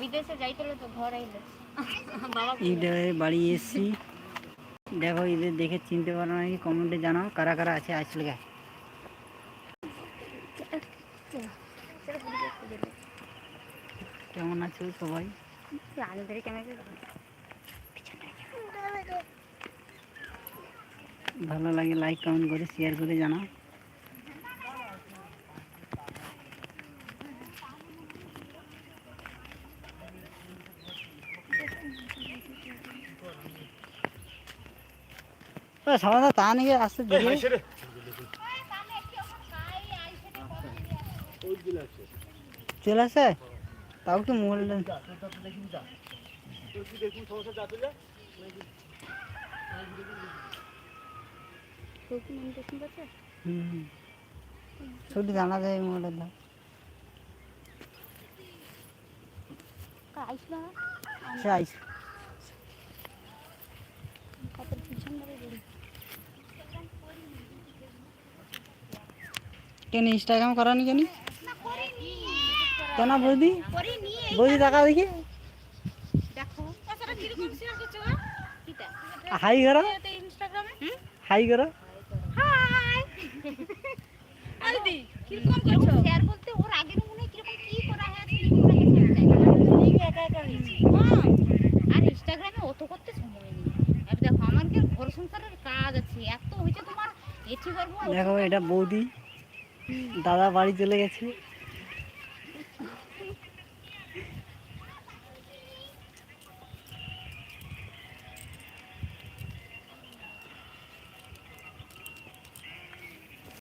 বিদেশে ঈদের বাড়ি এসছি। দেখো, ঈদের দেখে চিনতে পারো নাকি? কমেন্টে জানাও, কারা কারা আছে আসলে গা কেমন আছো সবাই? ভালো লাগে লাইক কমেন্ট করে শেয়ার করে জানাও। সমাদা তা নিয়ে আসতে দেখি চলে আসে? তাও কি মোবাইল হুম ছুটি জানা যায় মোবাইলের দাম। আইস কেন ইনস্টাগ্রাম করানি কেন? কেন বৌদি? বৌদি টাকা দেখি হাই করো। ইনস্টাগ্রামে হাই করো। হাই। আদি কীরকম করছ? শেয়ার বলতে ওর আগের মনে কীরকম কি করা করা আছে ঠিক একা একা হয়েছে। আর ইনস্টাগ্রামে অত করতে সময় নেই। এবার দেখো আমার কি ঘর সংসারের কাজ আছে? এত হয়েছে তোমার দেখো এটা বৌদি। দাদা বাড়ি চলে গেছে।